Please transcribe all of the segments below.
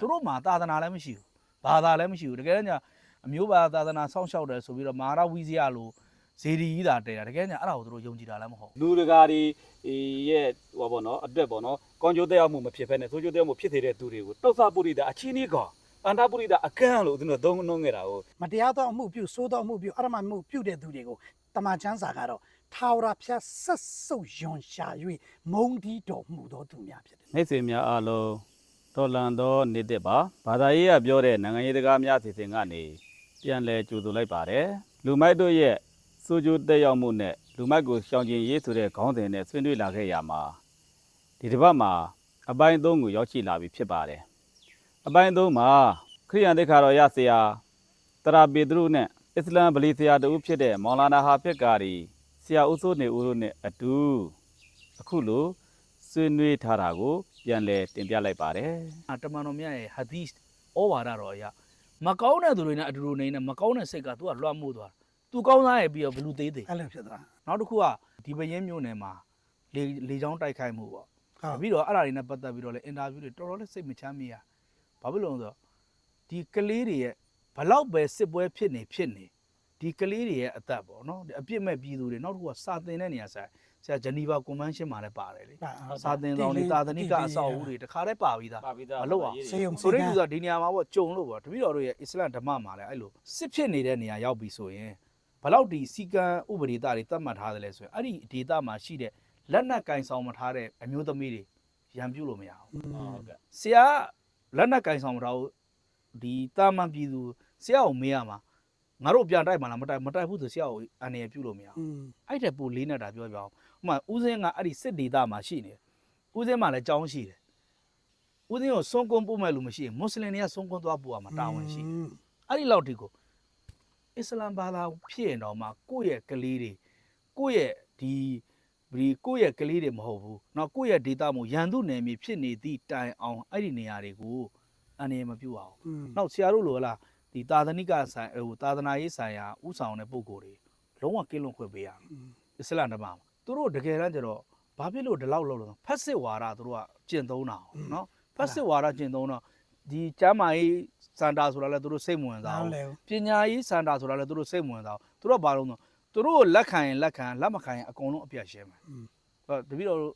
သူတို့မှာသာသနာလည်းမရှိဘူးဘာသာလည်းမရှိဘူးတကယ်တမ်းကျအမျိုးဘာသာသာသနာစောင့်ရှောက်တယ်ဆိုပြီးတော့မဟာရဝီဇယလိုဇေဒီကြီးတာတဲတာတကယ်ကျအဲ့ဒါကိုသူတို့ယုံကြည်တာလည်းမဟုတ်ဘူးလူတကာတွေရဲ့ဟောပေါ့နော်အတွက်ပေါ့နော်ကောင်းကျိုးတက်ရောက်မှုမဖြစ်ဖက်နဲ့ဆိုးကျိုးတက်ရောက်မှုဖြစ်နေတဲ့သူတွေကိုတောက်ဆပုရိသအချင်းကြီးကောင်အန္တပုရိသအကန့်လို့သူတို့သုံးနှုံးခဲ့တာကိုမတရားသောအမှုပြုဆိုးသောအမှုပြုအရမမှုပြုတဲ့သူတွေကိုတမန်ကျမ်းစာကတော့ထာဝရဖျားဆက်ဆုပ်ယွန်ရှာ၍မုံဒီတော်မူသောသူများဖြစ်တယ်မိတ်ဆွေများအားလုံး တော်လန်သောနေတဲ့ပါဘာသာရေးကပြောတဲ့နိုင်ငံရေးတကားများစီစဉ်ကနေပြန်လဲကြိုဆိုလိုက်ပါတယ်လူမိုက်တို့ရဲ့စိုးကျိုးတက်ရောက်မှုနဲ့လူမိုက်ကိုရှောင်ကျင်ရေးဆိုတဲ့ခေါင်းစဉ်နဲ့ဆွေးနွေးလာခဲ့ရမှာဒီတစ်ပတ်မှာအပိုင်း၃ကိုရောက်ရှိလာပြီဖြစ်ပါတယ်အပိုင်း၃မှာခရိယန်တိခါတော်ရဆရာတရာပေတရုနဲ့အစ္စလမ်ဗလီဆရာတူဖြစ်တဲ့မောင်လာနာဟာဖစ်ကာရီဆရာဦးစိုးနေဦးတို့နဲ့အတူအခုလိုဆွေးနွေးထားတာကို ပြန်လည်တင်ပြလိုက်ပါတယ်အတမန်တော်မြတ်ရဲ့ဟာဒီစ်ဩဝါဒတော်အရာမကောင်းတဲ့သူတွေနဲ့အတူတူနေနေမကောင်းတဲ့စိတ်ကသူကလွှမ်းမိုးသွားသူကောင်းသားရဲ့ပြီးတော့ဘလူသေးသေးအဲ့လိုဖြစ်သွားနောက်တစ်ခုကဒီပရင်မျိုးနယ်မှာလေလေချောင်းတိုက်ခိုက်မှုပေါ့ဟုတ်ပြီးတော့အဲ့ဒါတွေနဲ့ပတ်သက်ပြီးတော့လည်းအင်တာဗျူးတွေတော်တော်လေးစိတ်မချမ်းမြေရဘာဖြစ်လို့လဲဆိုတော့ဒီကလေးတွေရဲ့ဘလောက်ပဲစစ်ပွဲဖြစ်နေဖြစ်နေဒီကလေးတွေရဲ့အသက်ပေါ့နော်ဒီအပြစ်မဲ့ပြည်သူတွေနောက်တစ်ခုကစာသင်တဲ့နေရာဆိုင် ဆရာဂျနီဗာကွန်ဗင်းရှင်းမှာလည်းပါတယ်လေစာသင်ဆောင်တွေတာသနိကအဆောက်အဦတွေတခါတည်းပါပြီးသားပါပြီးသားမလုပ်အောင်စေယုံဆိုစေတဲ့ကံလူဆိုဒီနေရာမှာပေါ့ကြုံလို့ပေါ့တပည့်တော်တို့ရဲ့အစ္စလမ်ဓမ္မမှာလည်းအဲ့လိုစစ်ဖြစ်နေတဲ့နေရာရောက်ပြီဆိုရင်ဘလောက်ဒီစီကံဥပဒေသားတွေတတ်မှတ်ထားတယ်လဲဆိုရင်အဲ့ဒီဒေတာမှာရှိတဲ့လက်နက်ကင်ဆောင်မထားတဲ့အမျိုးသမီးတွေရံပြုတ်လို့မရဘူးဟုတ်ကဲ့ဆရာလက်နက်ကင်ဆောင်မထားဘူးဒီတာမန်ပြည်သူဆရာကိုမေးရမှာငါတို့ပြန်တိုက်မှာလားမတိုက်မတိုက်ဘူးဆိုဆရာကိုအန်ရပြုတ်လို့မရဘူးอืมအဲ့တဲ့ပူလေးနဲ့တာပြောပြအောင် ဥပမာဦးစင်းကအဲ့ဒီစစ်ဒေတာမှာရှိနေတယ်ဦးစင်းမှာလည်းကြောင်းရှိတယ်ဦးစင်းကိုစွန့်ကွန်းပို့မဲ့လူမရှိရင်မွတ်စလင်တွေကစွန့်ကွန်းသွားပို့ရမှာတာဝန်ရှိတယ် อืม အဲ့ဒီလောက်ဒီကိုအစ္စလမ်ဘာသာဖြစ်ရင်တော့မှကိုယ့်ရဲ့ကလေးတွေကိုယ့်ရဲ့ဒီဒီကိုယ့်ရဲ့ကလေးတွေမဟုတ်ဘူးเนาะကိုယ့်ရဲ့ဒေတာမို့ရန်သူနယ်မြေဖြစ်နေသည့်တိုင်အောင်အဲ့ဒီနေရာတွေကိုအနေမပြုတ်အောင် อืม နောက်ဆရာတို့လိုဟလားဒီသာသနိကဆိုင်ဟိုသာသနာရေးဆိုင်ရာဥဆောင်တဲ့ပုံကိုယ်တွေလုံးဝကင်းလွန်ခွင့်ပေးရမယ် อืม အစ္စလာမ်ဓမ္မမှာ သူတို့တကယ်တမ်းကျတော့ဘာဖြစ်လို့ဒီလောက်လောက်လို့ဖက်စစ်ဝါဒသူတို့ကကျင့်သုံးတာအောင်เนาะဖက်စစ်ဝါဒကျင့်သုံးတော့ဒီကျမ်းမာရေးစန္ဒာဆိုတာလည်းသူတို့စိတ်မဝင်စား နား ဘူး လဲဘူး ပညာရေးစန္ဒာဆိုတာလည်းသူတို့စိတ်မဝင်စားဘူးသူတို့ကဘာလို့လဲသူတို့ကိုလက်ခံရင်လက်ခံလက်မခံရင်အကုန်လုံးအပြတ်ရှင်းမယ် อืม ဟောတပည့်တော်တို့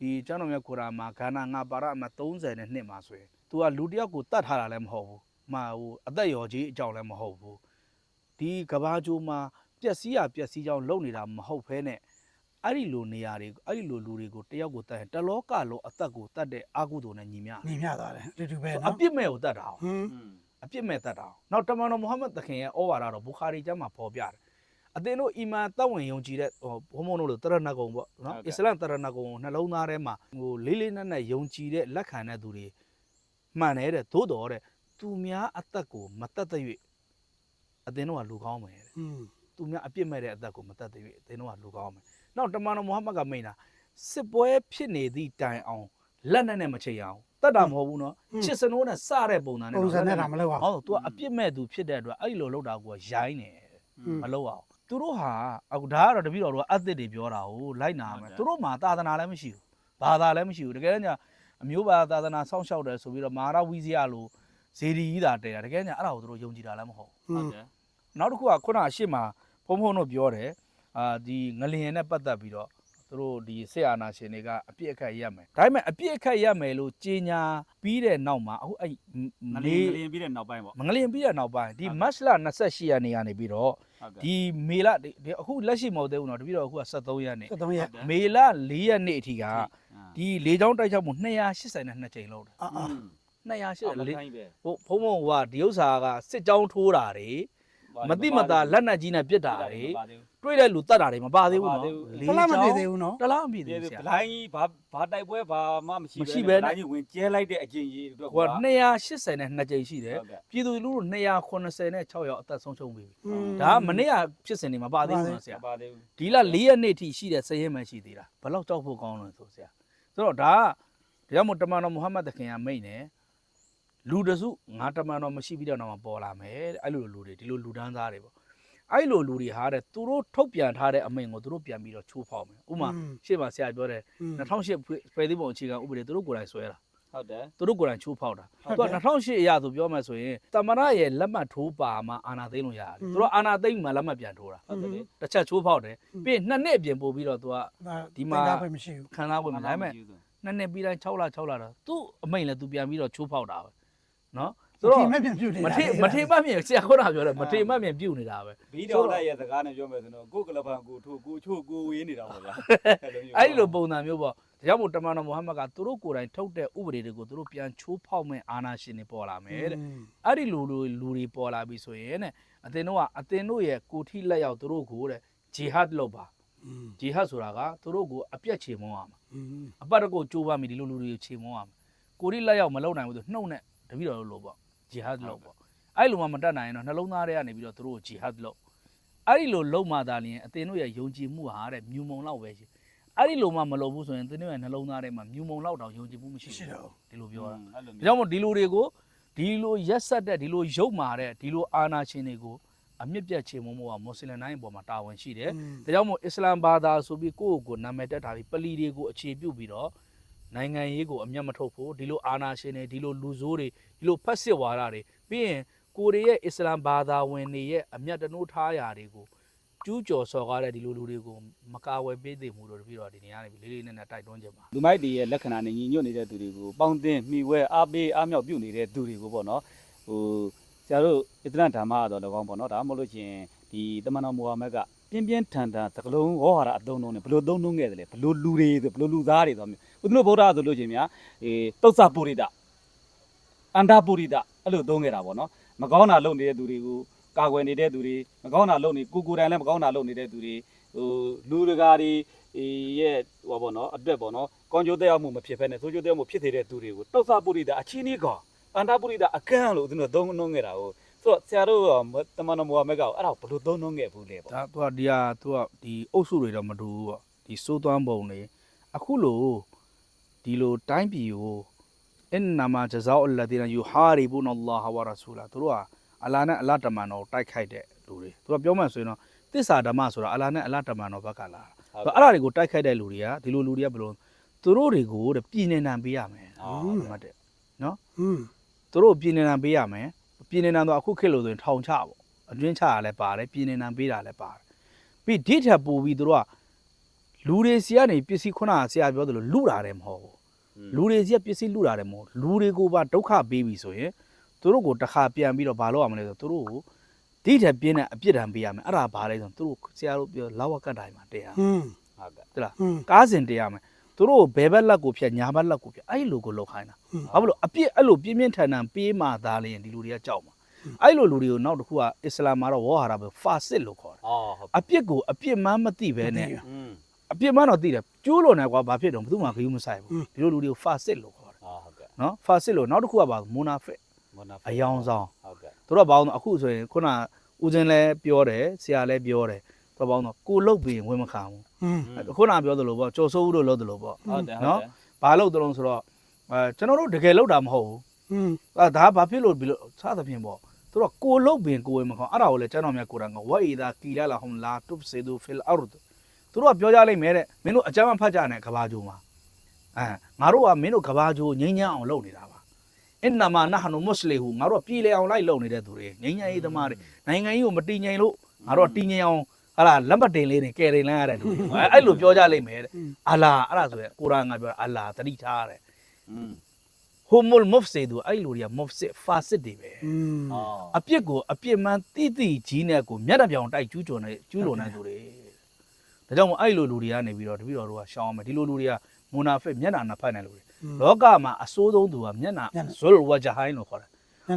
ဒီကျမ်းတော်မြတ်ကုရ်အာန်မှာခန္ဓာငါပါရအမတ်30နဲ့နှစ်မှာဆိုရင် तू ကလူတစ်ယောက်ကိုတတ်ထားတာလည်းမဟုတ်ဘူး။မှာဟိုအသက်ရော်ကြီးအကြောင်းလည်းမဟုတ်ဘူး။ဒီကဘာကျိုးမှာပျက်စီးရပျက်စီးကြောင်းလုပ်နေတာမဟုတ်ဘဲနဲ့ အဲ့ဒီလိုနေရာတွေအဲ့ဒီလိုလူတွေကိုတယောက်ကိုတတ်ရင်တလောကလောအသက်ကိုတတ်တဲ့အကုသိုလ်နဲ့ညီမျှညီမျှသွားတယ်အတူတူပဲအနော်ပြစ်မဲ့ကိုတတ်တာအောင် ဟွန်းအပြစ်မဲ့တတ်တာအောင်နောက်တမန်တော်မုဟမ္မဒ်သခင်ရဲ့ဩဝါဒတော်ဘူခါရီကျမ်းမှာဖော်ပြတယ်အသင်တို့အီမန်သက်ဝင်ယုံကြည်တဲ့ဟိုဘုံဘုံတို့လိုတရဏဂုံပေါ့နော်ဟုတ်ကဲ့ အစ္စလမ်တရဏဂုံကိုနှလုံးသားထဲမှာဟိုလေးလေးနက်နက်ယုံကြည်တဲ့လက်ခံတဲ့သူတွေမှန်တယ်တဲ့သို့တော်တဲ့သူများအသက်ကိုမတတ်တဲ့၍အသင်တို့ကလူကောင်းမယ်တဲ့ဟွန်း သူများအပြစ်မဲ့တဲ့အသက်ကိုမတတ်တဲ့၍အသင်တို့ကလူကောင်းမယ် နောက်တမန်တော်မုဟမ္မဒ်ကမိန့်တာစစ်ပွဲဖြစ်နေသည့်တိုင်အောင်လက်နဲ့နဲ့မချိအောင်တတ်တာမဟုတ်ဘူးနော်ချစ်စနိုးနဲ့စတဲ့ပုံစံနဲ့ပုံစံနဲ့တာမလုပ်အောင်ဟုတ်သူကအပြစ်မဲ့သူဖြစ်တဲ့အတွက်အဲ့ဒီလိုလုပ်တာကိုရိုင်းနေမလုပ်အောင်သူတို့ဟာအခုဒါကတော့တပည့်တော်တို့ကအသစ်တွေပြောတာကိုလိုက်နာမယ်သူတို့မှာသာသနာလည်းမရှိဘူးဘာသာလည်းမရှိဘူးတကယ်တမ်းကျအမျိုးဘာသာသာသနာစောင့်ရှောက်တယ်ဆိုပြီးတော့မဟာရဝီဇယလိုဇေဒီကြီးတာတဲတာတကယ်ကျအဲ့ဒါကိုသူတို့ယုံကြည်တာလည်းမဟုတ်อืဟုတ်มကဲ့နောက်တစ်ခုကခုနအရှိမဖုံဖုံတို့ပြောတယ် အာဒီငလျင်နဲ့ပတ်သက်ပြီးတော့သူတို့ဒီဆေအာနာရှင်တွေကအပြစ်အခတ်ရက်မယ်ဒါပေမဲ့အပြစ်အခတ်ရက်မယ်လို့ကြီးညာပြီးတဲ့နောက်မှာအခုအဲ့ င နေ လင်းငလင်းပြီးတဲ့နောက်ပိုင်းပေါ့ မင်္ဂလင်ပြီးတဲ့နောက်ပိုင်းဒီ ဟုတ်ကဲ့ မတ်လ28ရက်နေ့ကနေပြီးတော့ ဟုတ်ကဲ့ ဒီမေလဒီဒီအခုလက်ရှိမဟုတ်သေးဘူးเนาะတပြီးတော့အခုက73ရက်နေ့ 73ရက် မေလ4ရက်နေ့အထိကဒီလေချောင်းတိုက်ချောက်မှု282ချိန်လုံးတယ် အာအာ 280 လေ လေ ခိုင်းပဲ ဟိုဖုံဖုံကဒီဥစ္စာကစစ်ကြောင်းထိုးတာတွေ မတိမတာလက်နက်ကြီးနဲ့ပြစ်တာတွေတွေ့တဲ့လူတတ်တာတွေမပါသေးဘူးနော်တလားမပြည့်သေးဘူးနော်တလားမပြည့်သေးဘူးဆရာဘလိုင်းကြီးဘာဘာတိုက်ပွဲဘာမှမရှိဘဲဘလိုင်းကြီးဝင်ကျဲလိုက်တဲ့အကျင့်ကြီးတို့က280နဲ့2ကြိမ်ရှိတယ်ပြည်သူလူတို့280နဲ့6ရောက်အသက်ဆုံးရှုံးပြီဒါမနေ့ကဖြစ်စဉ်တွေမပါသေးဘူးနော်ဆရာဒီလ4ရက်နေ့ထိရှိတဲ့စည်ရင်မှရှိသေးတာဘလောက်ကြောက်ဖို့ကောင်းလဲဆိုဆရာဆိုတော့ဒါကဒါကြောင့်မို့တမန်တော်မုဟမ္မဒ်သခင်ကမိတ်နေတယ် လူတစုငါတမန်တော်မရှိပြီးတော့တော့ပေါ်လာမယ်အဲ့လိုလူတွေဒီလိုလူတန်းသားတွေပေါ့အဲ့လိုလူတွေဟာတဲ့သူတို့ထုတ်ပြန်ထားတဲ့အမိန့်ကိုသူတို့ပြန်ပြီးတော့ချိုးဖောက်မယ်ဥမာရှေ့မှာဆရာပြောတယ်2008ဖွဲ့စည်းပုံအခြေခံဥပဒေသူတို့ကိုယ်တိုင်ဆွဲတာဟုတ်တယ်သူတို့ကိုယ်တိုင်ချိုးဖောက်တာသူက2008အရာဆိုပြောမှဆိုရင်တမရရဲ့လက်မှတ်ထိုးပါမှအာနာသိမ့်လို့ရတယ်သူတို့အာနာသိမ့်မှလက်မှတ်ပြန်ထိုးတာဟုတ်တယ်တစ်ချက်ချိုးဖောက်တယ်ပြီးရင်နှစ်နှစ်ပြင်ပို့ပြီးတော့သူကဒီမှာခံစားဖို့မနိုင်မဲ့နှစ်နှစ်ပြီးတိုင်း6လ6လတော့သူ့အမိန့်လည်းသူပြန်ပြီးတော့ချိုးဖောက်တာပဲ နော်ဆိုတော့မထင်မှပြင်ပြုတ်နေတာမထင်မထင်မှပြင်ဆရာခေါင်းတော်ပြောတယ်မထင်မှပြင်ပြုတ်နေတာပဲဘီဒေါ်လာရဲ့စကားနဲ့ပြောမယ်ဆိုတော့ကိုကလပန်ကိုထိုးကိုချို့ကိုဝေးနေတာပေါ့ဗျာအဲ့လိုပုံစံမျိုးပေါ့ဒါကြောင့်မို့တမန်တော်မုဟမ္မဒ်ကသူတို့ကိုယ်တိုင်ထုတ်တဲ့ဥပဒေတွေကိုသူတို့ပြန်ချိုးဖောက်မဲ့အာဏာရှင်တွေပေါ်လာမယ်တဲ့အဲ့ဒီလူလူလူတွေပေါ်လာပြီဆိုရင်တဲ့အတင်တော့ကအတင်တို့ရဲ့ကိုထိလက်ရောက်သူတို့ကိုတဲ့ဂျီဟတ်လုပ်ပါဂျီဟတ်ဆိုတာကသူတို့ကိုအပြက်ချေမုန်းအောင်အပတ်တကုတ်ကြိုးပမ်းပြီးဒီလိုလူတွေကိုချေမုန်းအောင်ကိုထိလက်ရောက်မလုပ်နိုင်ဘူးသူနှုတ်နဲ့ တပည့်တော်တို့လို့ပေါ့ဂျီဟတ်လုပ်ပေါ့အဲ့လိုမှမတတ်နိုင်ရင်တော့နှလုံးသားထဲကနေပြီးတော့သူတို့ကိုဂျီဟတ်လုပ်အဲ့ဒီလိုလုပ်မှသာလျှင်အသင်တို့ရဲ့ယုံကြည်မှုဟာတဲ့မြူမုံလောက်ပဲရှိအဲ့ဒီလိုမှမလုပ်ဘူးဆိုရင်သင်တို့ရဲ့နှလုံးသားထဲမှာမြူမုံလောက်တောင်ယုံကြည်မှုမရှိရှိဘူးတော့ဒီလိုပြောတာအဲ့လိုဒါကြောင့်မို့ဒီလိုတွေကိုဒီလိုရက်ဆက်တဲ့ဒီလိုရုပ်မာတဲ့ဒီလိုအာနာရှင်တွေကိုအမြင့်ပြတ်ချေမှုမို့ကမွတ်စလင်တိုင်းအပေါ်မှာတာဝန်ရှိတယ်။ဒါကြောင့်မို့အစ္စလာမ်ဘာသာဆိုပြီးကိုယ့်ကိုယ်ကိုနာမည်တက်ထားပြီးပလီတွေကိုအခြေပြုပြီးတော့ နိုင်ငံရေးကိုအမျက်မထုတ်ဖို့ဒီလိုအာနာရှင်တွေဒီလိုလူဆိုးတွေဒီလိုဖက်စစ်ဝါဒတွေပြီးရင်ကိုရီးရဲ့အစ္စလာမ်ဘာသာဝင်တွေရဲ့အမျက်တနိုးထားရာတွေကိုကျူးကျော်စော်ကားတဲ့ဒီလိုလူတွေကိုမကာဝယ်ပေးသိမှုတို့တပြီးတော့ဒီနေရာနေပြီးလေးလေးနက်နက်တိုက်တွန်းကြပါလူမိုက်တွေရဲ့လက္ခဏာနဲ့ညီညွတ်နေတဲ့သူတွေကိုပေါင်းတင်မိဝဲအားပေးအားမြောက်ပြုနေတဲ့သူတွေကိုပေါ့နော်ဟိုဆရာတို့အစ္စလမ်ဓမ္မကတော့၎င်းပေါ့နော်ဒါမှမဟုတ်လို့ရှိရင်ဒီတမန်တော်မူဟာမက်ကပြင်းပြင်းထန်ထန်သကလုံးဝေါ်ဟာရအသုံးလုံးနဲ့ဘလို့သုံးလုံးခဲ့တယ်လေဘလို့လူတွေဆိုဘလို့လူသားတွေဆိုမျိုး ဦးဇင်းတို့ဗုဒ္ဓဆိုလို့ရှိရင်များအေးတုတ်ဆပုရိဒအန္ဒပုရိဒအဲ့လိုသုံးခဲ့တာပေါ့နော်မကောင်းတာလုပ်နေတဲ့သူတွေကိုကာကွယ်နေတဲ့သူတွေမကောင်းတာလုပ်နေကိုကိုယ်တိုင်လည်းမကောင်းတာလုပ်နေတဲ့သူတွေဟိုလူတကာတွေအေးရဲ့ဟိုပါပေါ့နော်အတွက်ပေါ့နော်ကောင်းကျိုးသက်ရောက်မှုမဖြစ်ဖ ೇನೆ ဆိုးကျိုးသက်ရောက်မှုဖြစ်နေတဲ့သူတွေကိုတုတ်ဆပုရိဒအချင်းကြီးကောင်အန္ဒပုရိဒအကန့်လို့ဦးဇင်းတို့သုံးနှုံးခဲ့တာကိုဆိုတော့ဆရာတို့ကတမန်တော်မူဟာမက်ကအဲ့ဒါကိုဘယ်လိုသုံးနှုံးခဲ့ဘူးလဲပေါ့ဒါသူကဒီဟာသူကဒီအုပ်စုတွေတော့မတူဘူးပေါ့ဒီစိုးသွမ်းပုံတွေအခုလို ဒီလိုတိုင်းပြည်ကိုအင်နာမာဂျဇာအလ္လဒီနယူဟာရီဘူနအလ္လာဟ်ဝါရဆူလာသူတို့ကအလာနဲ့အလတ်တမန်တော်တိုက်ခိုက်တဲ့လူတွေသူကပြောမှဆိုရင်တော့သစ္စာဓမ္မဆိုတာအလာနဲ့အလတ်တမန်တော်ဘက်ကလာတာအဲ့ဒါတွေကိုတိုက်ခိုက်တဲ့လူတွေကဒီလိုလူတွေကဘယ်လိုသူတို့တွေကိုတဲ့ပြည်နေနံပေးရမယ်အော်မှတ်တယ်နော်อืมသူတို့ပြည်နေနံပေးရမယ်ပြည်နေနံတော့အခုခေတ်လို့ဆိုရင်ထောင်ချပေါ့အတွင်းချရလဲပါတယ်ပြည်နေနံပေးတာလဲပါတယ်ပြီးဒီထက်ပိုပြီးသူတို့ကလူတွေစီကနေပစ္စည်းခုနကဆရာပြောသလိုလူတာတယ်မဟုတ်ဘူး လူတွေစီကပစ္စည်းလူတာတယ်မဟုတ်လူတွေကိုပါဒုက္ခပေးပြီဆိုရင်သူတို့ကိုတစ်ခါပြန်ပြီးတော့ဘာလုပ်ရမလဲဆိုသူတို့ကိုဒီထက်ပြင်းတဲ့အပြစ်ဒဏ်ပေးရမယ်အဲ့ဒါဘာလဲဆိုသူတို့ဆရာတို့ပြောလောက်ဝကတ်တိုင်းမှာတရားဟုတ်ကဲ့တလားကားစင်တရားမယ်သူတို့ဘဲဘက်လက်ကိုဖြတ်ညာဘက်လက်ကိုဖြတ်အဲ့လိုကိုလောက်ခိုင်းတာဘာဖြစ်လို့အပြစ်အဲ့လိုပြင်းပြင်းထန်ထန်ပေးမှသာလျင်ဒီလူတွေကကြောက်မှာအဲ့လိုလူတွေကိုနောက်တစ်ခုကအစ္စလာမ်မှာတော့ဝေါ်ဟာရာပဲဖာစစ်လို့ခေါ်တယ်အပြစ်ကိုအပြစ်မှမသိဘဲနဲ့ အပြစ်မှတော့သိတယ်ကျိုးလွန်တယ်ကွာဘာဖြစ်တော့ဘယ်သူမှဂရုမဆိုင်ဘူးဒီလိုလူတွေကို facet လို့ခေါ်တယ်အာဟုတ်ကဲ့နော် facet လို့နောက်တစ်ခုကပါ monafit အယောင်ဆောင်ဟုတ်ကဲ့သူတို့ကဘာလို့အခုဆိုရင်ခုနဦးစင်းလည်းပြောတယ်ဆရာလည်းပြောတယ်သူကဘာလို့ကိုလုတ်ပြီးဝင်မခံဘူးခုနပြောသလိုပေါ့ကြော်ဆိုးဦးလို့လုပ်သလိုပေါ့ဟုတ်တယ်နော်ဘာလုတ်သလုံးဆိုတော့အဲကျွန်တော်တို့တကယ်လုတ်တာမဟုတ်ဘူးအဲဒါဘာဖြစ်လို့ဒီလိုစသဖြင့်ပေါ့သူတို့ကိုလုတ်ပြီးကိုဝင်မခံအဲ့ဒါကိုလည်းကျွန်တော်မြတ်ကိုရံကဝအိဒါကီလာလာဟွမ်လာတုဘစေဒူဖီလ်အာရဒ် သူတို့ကပြောကြလိမ့်မယ်တဲ့မင်းတို့အကြမ်းမဖတ်ကြနဲ့ကဘာဂျိုမှာအဲငါတို့ကမင်းတို့ကဘာဂျိုငိမ့်ညံ့အောင်လုပ်နေတာပါအင်နမနဟနုမွတ်စလီဟူငါတို့ကပြည်လေအောင်လိုက်လုပ်နေတဲ့သူတွေငိမ့်ညံ့ရေးသမားတွေနိုင်ငံကြီးကိုမတည်ငြိမ်လို့ငါတို့ကတည်ငြိမ်အောင်ဟာလာလက်မတင်လေးတွေကယ်တင်လန်းရတဲ့လူတွေအဲ့လိုပြောကြလိမ့်မယ်တဲ့အလာအဲ့ဒါဆိုရင်ကိုရာငါပြောအလာတတိထားတဲ့ဟိုမုလ်မုဖ်စီဒူအဲ့လူတွေကမုဖ်စစ်ဖာစစ်တွေပဲအပြစ်ကိုအပြစ်မှန်တိတိကြီးနဲ့ကိုမျက်နှာပြောင်တိုက်ကျူးကျော်နေကျူးလွန်နေသူတွေ ဒါကြောင့်မို့အဲ့လိုလူတွေကနေပြီးတော့တပည့်တော်တို့ကရှောင်းအောင်မယ်ဒီလိုလူတွေကမူနာဖက်မျက်နှာနှစ်ဖက်နဲ့လူတွေလောကမှာအဆိုးဆုံးသူကမျက်နှာဇွလ်ဝဂျဟိုင်းလို့ခေါ်တယ်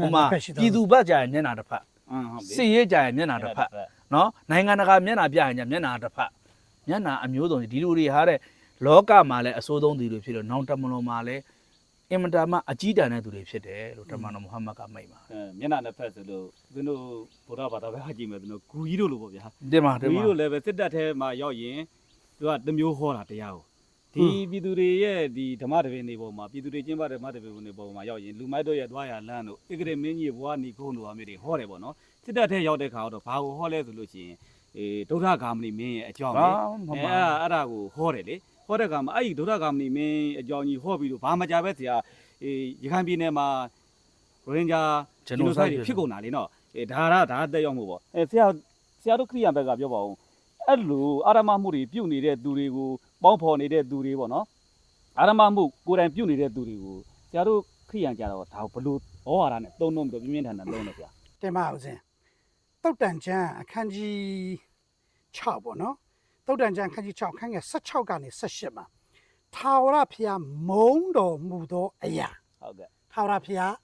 ဟိုမှာပြည်သူဘက်ကြရင်မျက်နှာတစ်ဖက်อืมဟုတ်ပြီစစ်ရေးကြရင်မျက်နှာတစ်ဖက်နော်နိုင်ငံတကာမျက်နှာပြရင်ညမျက်နှာတစ်ဖက်မျက်နှာအမျိုးစုံဒီလူတွေဟာတဲ့လောကမှာလည်းအဆိုးဆုံးသူတွေဖြစ်လို့နောင်တမလွန်မှာလည်း အင်မတန်မှအကြီးတန်းတဲ့သူတွေဖြစ်တယ်လို့တမန်တော်မုဟမ္မဒ်ကမိန့်ပါအဲမျက်နှာနှစ်ဖက်ဆိုလို့သူတို့ဗုဒ္ဓဘာသာပဲဟာကြည့်မယ်သူတို့ဂူကြီးတို့လိုပေါ့ဗျာတင်ပါဂူတင်ပါ ကြီးတို့လည်းပဲစစ်တပ်ထဲမှာရောက်ရင်သူကတစ်မျိုးဟောတာတရားကိုဒီပြည်သူတွေရဲ့ဒီဓမ္မတပင်တွေပေါ်မှာပြည်သူတွေကျင့်ပတဲ့ဓမ္မတပင်တွေပေါ်မှာရောက်ရင်လူမိုက်တို့ရဲ့သွားရလမ်းတို့ဧကရေမင်းကြီးဘွားနီကုန်းတို့အမျိုးတွေဟောတယ်ပေါ့နော်စစ်တပ်ထဲရောက်တဲ့ခါတော့ဘာကိုဟောလဲဆိုလို့ရှိရင်အေးဒုဋ္ဌဂါမဏိမင်းရဲ့အကြောင်းဟာလေမအဲမအဲ့ဒါအဲ့ဒါကိုဟောတယ်လေ ဟောတဲ့ကမှာအဲ့ဒီဒုဒ္ဓဂါမဏိမင်းအကြောင်းကြီးဟောပြီးတော့ဘာမှကြပဲဆရာအေးရခိုင်ပြည်နယ်မှာရိုဟင်ဂျာဂျဂျနိုနိုဆိုဆိုက်က်တွေတွေဖြစ်ကုန်တာလေနော်အဲဒါရဒါတက်ရောက်မှုပေါ့အဲဆရာဆရာတို့ခရိယန်ဘက်ကပြောပါဦးအဲ့လိုအာရမမှုတွေပြုတ်နေတဲ့သူတွေကိုပေါင်းဖော်နေတဲ့သူတွေပေါ့နော်အာရမမှုကိုယ်တိုင်ပြုတ်နေတဲ့သူတွေကိုဆရာတို့ခရိယန်ကြတော့ဒါကိုဘလို့ဩဝါဒနဲ့သုံးလုံးပြီးတော့ပြင်းပြင်းထန်ထန်သုံးတယ်ဆရာတင်ပါဦးစင်တုတ်တန်ချမ်းအခန်းကြီး6ပေါ့နော် တုတ်တန်ချမ်းအခန်းကြီး6အခန်းငယ်16ကနေ18မှာထာဝရဘုရားမုံတော်မူသောအရာဟုတ်ကဲ့ထာဝရဘုရား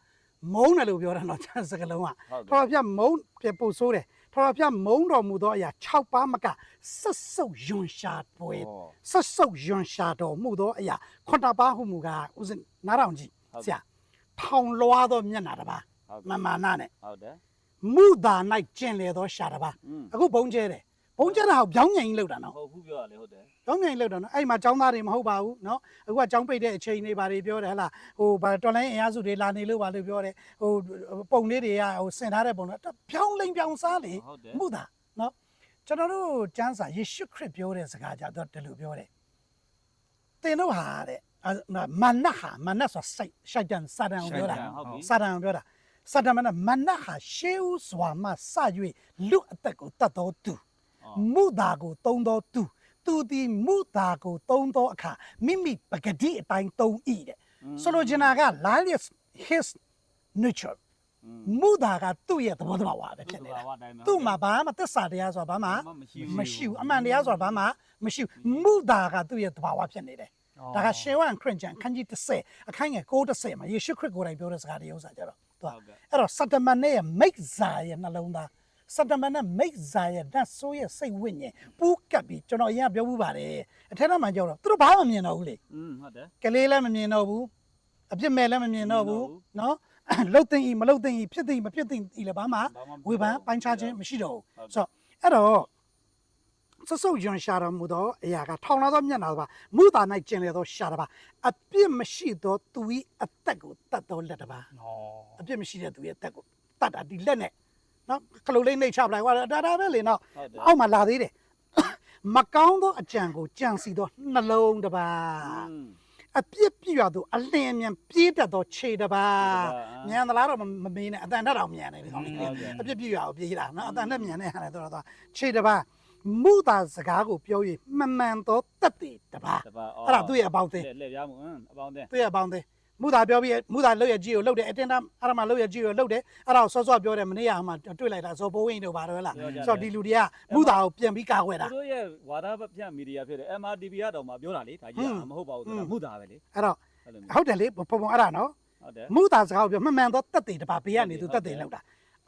မုံတယ်လို့ပြောတာတော့ချမ်းစကလုံးကဟုတ်ထာဝကဲ့ရဘုရားမုံပြပို့ဆိုးတယ်ထာဝရဘုရားမုံတော်မူသောအရာ6ပါးမကဆက်စုပ်ယွန်ရှာပွဲဩဆက်စုပ်ယွန်ရှာတော်မူသောအရာခွန်တာပါဟုမူကားဦးစင်နားထောင်ကြည့်ဟုတ်ဆရာထောင်လွှားသောမျက်နာတစ်ပါးဟုတ်မကဲ့မာနနဲ့ဟုတ်တယ်မုသာ၌ကျင်လေသောရှာတစ်ပါးอืมအခုဘုံကျဲတယ် ဘုံကျဲတာဟောပြောင်းငိန်လောက်တာနော်ဟုတ်ခုပြောရလေဟုတ်တယ်ပြောင်းငိန်လောက်တာနော်အဲ့မှာចောင်းသားတွေမဟုတ်ပါဘူးနော်အခုကចောင်းပိတ်တဲ့အချိန်တွေဘာတွေပြောတယ်ဟလားဟိုဘာတော်လိုင်းအင်အားစုတွေလာနေလို့ပါလို့ပြောတယ်ဟိုပုံလေးတွေကဟိုဆင်ထားတဲ့ပုံတော့ပြောင်းလိန်ပြောင်းစားလေဟုတ်တယ်မုသာနော်ကျွန်တော်တို့ကျမ်းစာယေရှုခရစ်ပြောတဲ့စကားကြတော့တယ်လို့ပြောတယ်တင်တို့ဟာတဲ့အာမနဟာမနဆိုစိတ်ရှိုက်တန်စာတန်ကိုပြောတာဟုတ်ပြီစာတန်ကိုပြောတာစာတန်မနမနဟာရှေးဥစွာမှစ၍လူအသက်ကိုတတ်တော်သူ မုသာကိုတုံးသောသူသူသည်မုသာကိုတုံးသောအခါမိမိပဂတိအတိုင်းတုံးဤတဲ့ဆိုလိုချင်တာက life his nature မုသာကသူ့ရဲ့သဘောတဘာဝပဲဖြစ်နေတာသူ့မှာဘာမှသစ္စာတရားဆိုတာဘာမှမရှိဘူးအမှန်တရားဆိုတာဘာမှမရှိဘူးမုသာကသူ့ရဲ့သဘာဝဖြစ်နေတယ်ဒါကရှင်ဝမ်ခရစ်ကျန်ခန်းကြီး30အခန်းငယ်630မှာယေရှုခရစ်ကိုယ်တိုင်ပြောတဲ့စကားတွေဥစ္စာကြတော့သူကဟုတ်ကဲ့အဲ့တော့စတမန်နဲ့ရဲ့မိတ်ဇာရဲ့နှလုံးသား စတမန်နဲ့မိတ်ဇာရဲ့ဓာတ်ဆိုးရဲ့စိတ်ဝိညာဉ်ပူးကပ်ပြီးကျွန်တော်အရင်ကပြောမှုပါတယ်အထက်ထဲမှာကြောက်တော့သူတို့ဘာမှမမြင်တော့ဘူးလေอืมဟုတ်တယ်ကလေးလည်းမမြင်တော့ဘူးအပြစ်မဲ့လည်းမမြင်တော့ဘူးမမြင်တော့ဘူးနော်လှုပ်သိမ့်ဤမလှုပ်သိမ့်ဤဖြစ်သိမ့်မဖြစ်သိမ့်ဤလည်းဘာမှဘာမှမဝေဖန်ဖြစ်တော့ဘူးပိုင်းခြားခြင်းမရှိတော့ဟုတ်ဘူးဆိုတော့အဲ့တော့စဆုပ်ယွန်ရှာတော်မူသောအရာကထောင်လာသောမျက်နှာတစ်ပါမူတာ၌ကျင်လေသောရှာတစ်ပါအပြစ်မရှိသောသူ၏အသက်ကိုတတ်သောလက်တစ်ပါဟောအပြစ်မရှိတဲ့သူရဲ့တက်ကိုတတ်တာဒီလက်နဲ့ နော်ခလုတ်လေးနှိပ်ချပလိုက်ဟောဒါဒါပဲလေနော်ဟုတ်တယ်အောက်မှာလာသေးတယ်မကောင်းသောအကြံကိုကြံစီသောနှလုံးတစ်ပါอืมအပြစ်ပြရသောအလင်းအမြန်ပြေးတတ်သောခြေတစ်ပါခြေတစ်ပါမြန်သလားတော့မမမေးနဲ့အတန်တက်တော့မြန်တယ်ဒီကောင်လေးဟုတ်ကဲ့အပြစ်ပြရအောင်ပြေးတာနော်အတန်တက်မြန်နေဟာလေတော့တော့ခြေတစ်ပါမူတာစကားကိုပြော၍မမှန်သောတက်တည်တစ်ပါတပါအဲ့ဒါသူ့ရဲ့အပေါင်းသေးလက်လက်ပြားမှုအင်းအပေါင်းတဲ့သူ့ရဲ့အပေါင်းသေး မူတာပြောပြီးမူတာလောက်ရကြီးကိုလှုပ်တယ်အတင်းတမ်းအဲ့ဒါမှလှုပ်ရကြီးကိုလှုပ်တယ်အဲ့ဒါကိုစောစောပြောတယ်မနေ့ကမှတွေ့လိုက်တာဇော်ဘိုးဝင်းတို့ပါတော့လားဆိုတော့ဒီလူတွေကမူတာကိုပြန်ပြီးကာကွယ်တာသူတို့ရဲ့ဝါဒပြန့်မီဒီယာဖြစ်တဲ့ MRTV ကတော့မှပြောတာလေဒါကြီးဟွကန်းမဟုတ်ပါဘူးဟွန်းဆိုတာမှုတာပဲလေအဲ့တော့အဲ့လိုမျိုးဟုတ်တယ်လေပုံပုံအဲ့ဒါနော်ဟုတ်တယ်မူတာစကားကိုပြောမှန်မှန်သောတက်တယ်တပါဘေးကနေသူတက်တယ်လောက်တာ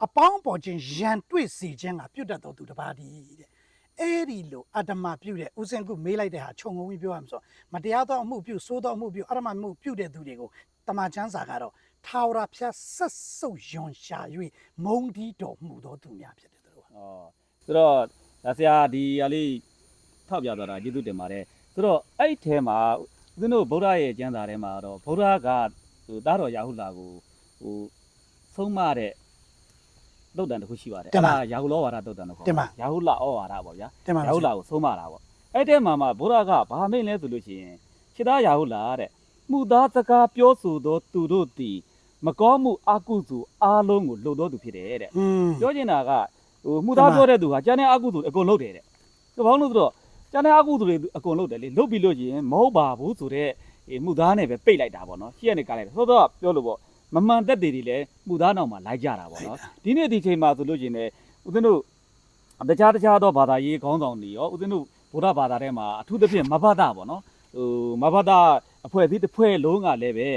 အပေါင်းပေါ်ခြင်းရန်တွေ့စီခြင်းကပြုတ်တတ်တော်သူတပါဒီတဲ့ အဲ့ဒီလိုအတ္တမပြုတ်တဲ့ဥစဉ်ကုမေးလိုက်တဲ့ဟာခြုံငုံပြီးပြောရမှာဆိုမတရားသောအမှုပြုတ်ဆိုးသောအမှုပြုတ်အတ္တမမှုပြုတ်တဲ့သူတွေကိုတမန်ချမ်းစာကတော့ထာဝရဖျားဆက်ဆုပ်ယွန်ရှာ၍မုံဒီတော်မူသောသူများဖြစ်တယ်သူတို့ကဩဆိုတော့ဒါဆရာဒီဟာလေးထောက်ပြသွားတာကျေးဇူးတင်ပါတယ်ဆိုတော့အဲ့ဒီထဲမှာဦးဇင်းတို့ဗုဒ္ဓရဲ့ကျမ်းစာထဲမှာတော့ဗုဒ္ဓကဟိုသားတော်ရာဟုလာကိုဟိုဆုံးမတဲ့ တုတ်တန်တစ်ခုရှိပါတယ်ရာဟုလောဝါဒတုတ်တန်တော့ခေါ်ရာဟုလာဩဝါဒပေါ့ဗျာတင်ပါရာဟုလာကိုဆုံးမတာပေါ့အဲ့တဲ့မှာမှဘုရားကဘာမိတ်လဲဆိုလို့ရှိရင်ခြေသားရာဟုလာတဲ့မှုသားစကားပြောဆိုသောသူတို့သည်မကောမှုအကုသိုလ်အားလုံးကိုလှုပ်တော်သူဖြစ်တယ်တဲ့อืม ပြောချင်တာကဟိုမှုသားပြောတဲ့သူကကျန်တဲ့အကုသိုလ်အကုန်လုပ်တယ်တဲ့ဒါဘာလို့လဲဆိုတော့ကျန်တဲ့အကုသိုလ်တွေအကုန်လုပ်တယ်လေလုပ်ပြီးလို့ရှိရင်မဟုတ်ပါဘူးဆိုတော့အေးမှုသားနဲ့ပဲပိတ်လိုက်တာပေါ့နော်ရှေ့ကနေကားလိုက်တယ်ဆိုတော့ပြောလို့ပေါ့ မမှန်သက်တွေတွေလည်းမှုသားနောက်မှာလိုက်ကြတာပေါ့နော်ဒီနေ့ဒီချိန်မှာဆိုလို့ရှိရင်လည်းဦးဇင်းတို့တခြားတခြားသောဘာသာရေးခေါင်းဆောင်တွေရောဦးဇင်းတို့ဗုဒ္ဓဘာသာထဲမှာအထူးသဖြင့်မဘဒပေါ့နော်ဟိုမဘဒအဖွဲ့အစည်းတစ်ဖွဲ့လုံးကလည်းပဲ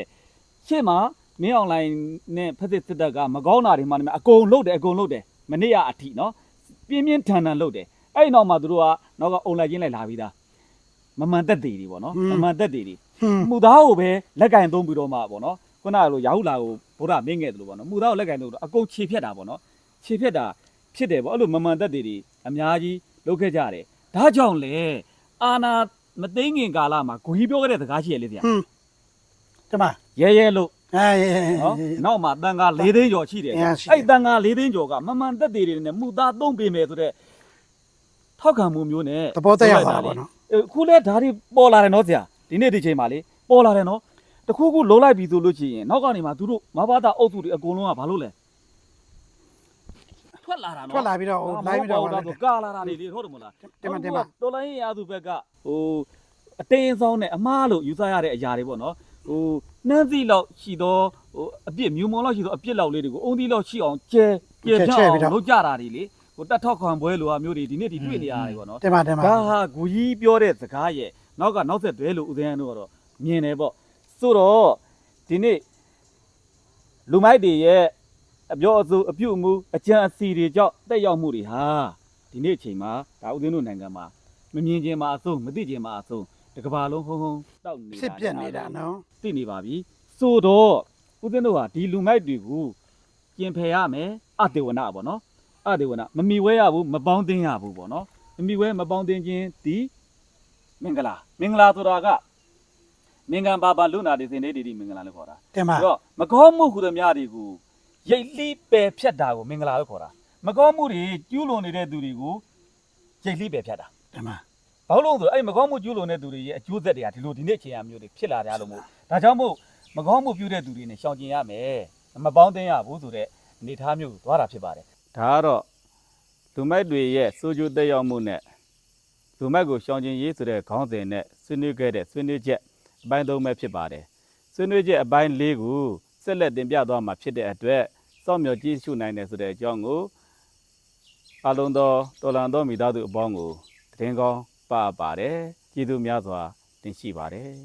ရှေ့မှာမင်းအွန်လိုင်းနဲ့ဖက်စစ်စစ်တပ်ကမကောင်းတာတွေမှလည်းအကုန်လုပ်တယ်အကုန်လုပ်တယ်မနေ့ကအထိနော်ပြင်းပြင်းထန်ထန်လုပ်တယ်အဲ့ဒီနောက်မှာသူတို့ကနောက်က online ချင်းလိုက်လာပြီးသားမမှန်သက်တွေတွေပေါ့နော်မမှန်သက်တွေတွေဟွန်းမှုသားကိုပဲလက်ကင်သုံးပြီးတော့မှပေါ့နော် ခုနကလိုရာဟုလာကိုဗုဒ္ဓမင်းငယ်တယ်လို့ပေါ့နော်မှုသားကိုလက်ကင်သုံးတော့အကုန်ခြေဖြတ်တာပေါ့နော်ခြေဖြတ်တာဖြစ်တယ်ပေါ့အဲ့လိုမမှန်သက်တွေတွေအများကြီးလုပ်ခဲ့ကြတယ်ဒါကြောင့်လေအာနာမသိငင်ကာလမှာကိုကြီးပြောခဲ့တဲ့စကားရှိရလေဗျာဟွန်းတမန်ရဲရဲလို့အဲနော်နောက်မှာတန်ခါ၄သိန်းကျော်ရှိတယ်အဲရှိတယ်အဲ့တန်ခါ၄သိန်းကျော်ကမမှန်သက်တွေတွေနဲ့မှုသားသုံးပေးမယ်ဆိုတော့ထောက်ခံမှုမျိုးနဲ့သဘောတရားပါပါနော်အခုလဲဓာတ်တွေပေါ်လာတယ်နော်ဆရာဒီနေ့ဒီချိန်မှာလေပေါ်လာတယ်နော် တခုခုလုံးလိုက်ပြီဆိုလို့ရှိရင်နောက်ကနေမှသူတို့မဘာသာအုပ်စုတွေအကုန်လုံးကဘာလို့လဲထွက်လာတာနော်ထွက်လာပြီးတော့ဟိုလိုက်ပြီးတော့ဟိုတော့ကာလာတာတွေလေဟုတ်တယ်မဟုတ်လားတင်မတင်မတော်လိုင်းရာသူဘက်ကဟိုအတင်းဆောင်နဲ့အမားလို့ယူဆရတဲ့အရာတွေပေါ့နော်ဟိုနှမ်းသီးလောက်ရှိတော့ဟိုအပြစ်မြူမောင်လောက်ရှိတော့အပြစ်လောက်လေးတွေကိုအုံသီးလောက်ရှိအောင်ကျဲကျဲဖြတ်အောင်လုပ်ကြတာတွေလေဟိုတတ်ထောက်ခံပွဲလိုဟာမျိုးတွေဒီနေ့ဒီတွေ့နေရတယ်ပေါ့နော်တင်ပါတင်ပါဒါဟာဂူကြီးပြောတဲ့စကားရဲ့နောက်ကနောက်ဆက်တွဲလို့ဦးဇင်းရန်တို့ကတော့မြင်တယ်ပေါ့ ဆိုတော့ဒီနေ့လူမိုက်တွေရဲ့အပြောအဆိုအပြုအမူအကြံအစီတွေကြောင့်တက်ရောက်မှုတွေဟာဒီနေ့အချိန်မှာဒါဦးဇင်းတို့နိုင်ငံမှာမမြင်ခြင်းမှာအဆုံးမသိခြင်းမှာအဆုံးတစ်ကမ္ဘာလုံးဟုံးဟုံးတောက်နေတာဖြစ်ပြက်နေတာနော်သိနေပါပြီဆိုတော့ဦးဇင်းတို့ဟာဒီလူမိုက်တွေကိုကျင်ဖယ်ရမယ်အတေဝနာပေါ့နော်အတေဝနာမမီဝဲရဘူးမပေါင်းတင်ရဘူးပေါ့နော်မမီဝဲမပေါင်းတင်ခြင်းဒီမင်္ဂလာမင်္ဂလာဆိုတာက မင်္ဂန်ပါပါလူနာဒီစင်လေးဒီဒီမင်္ဂလာလို့ခေါ်တာတင်ပါပြီးတော့မကောမှုခုသမျှတွေကိုရိတ်လိပယ်ဖြတ်တာကိုမင်္ဂလာလို့ခေါ်တာမကောမှုတွေကျူးလွန်နေတဲ့သူတွေကိုရိတ်လိပယ်ဖြတ်တာတင်ပါဘာလို့လဲဆိုတော့အဲ့မကောင်းမှုကျူးလွန်တဲ့သူတွေရဲ့အကျိုးဆက်တွေကဒီလိုဒီနေ့အချိန်အမျိုးတွေဖြစ်လာကြလို့မို့ဒါကြောင့်မို့မကောင်းမှုပြုတဲ့သူတွေနဲ့ရှောင်ကျင်ရမယ်မပေါင်းသင်းရဘူးဆိုတဲ့အနေအထားမျိုးသွားတာဖြစ်ပါတယ်ဒါကတော့လူမိုက်တွေရဲ့စိုးကျိုးတက်ရောက်မှုနဲ့လူမိုက်ကိုရှောင်ကျင်ရေးဆိုတဲ့ခေါင်းစဉ်နဲ့ဆွေးနွေးခဲ့တဲ့ဆွေးနွေးချက် အပိုင်းသုံးပဲဖြစ်ပါတယ်ဆွေးနွေးချက်အပိုင်း၄ကိုဆက်လက်တင်ပြသွားမှာဖြစ်တဲ့အတွက်စောင့်မျှော်ကြည့်ရှုနိုင်တယ်ဆိုတဲ့အကြောင်းကိုအလုံးသောတော်လန်သောမိသားစုအပေါင်းကိုတည်င်းကောင်းပါပါတယ်ကျေးဇူးများစွာတင်ရှိပါတယ်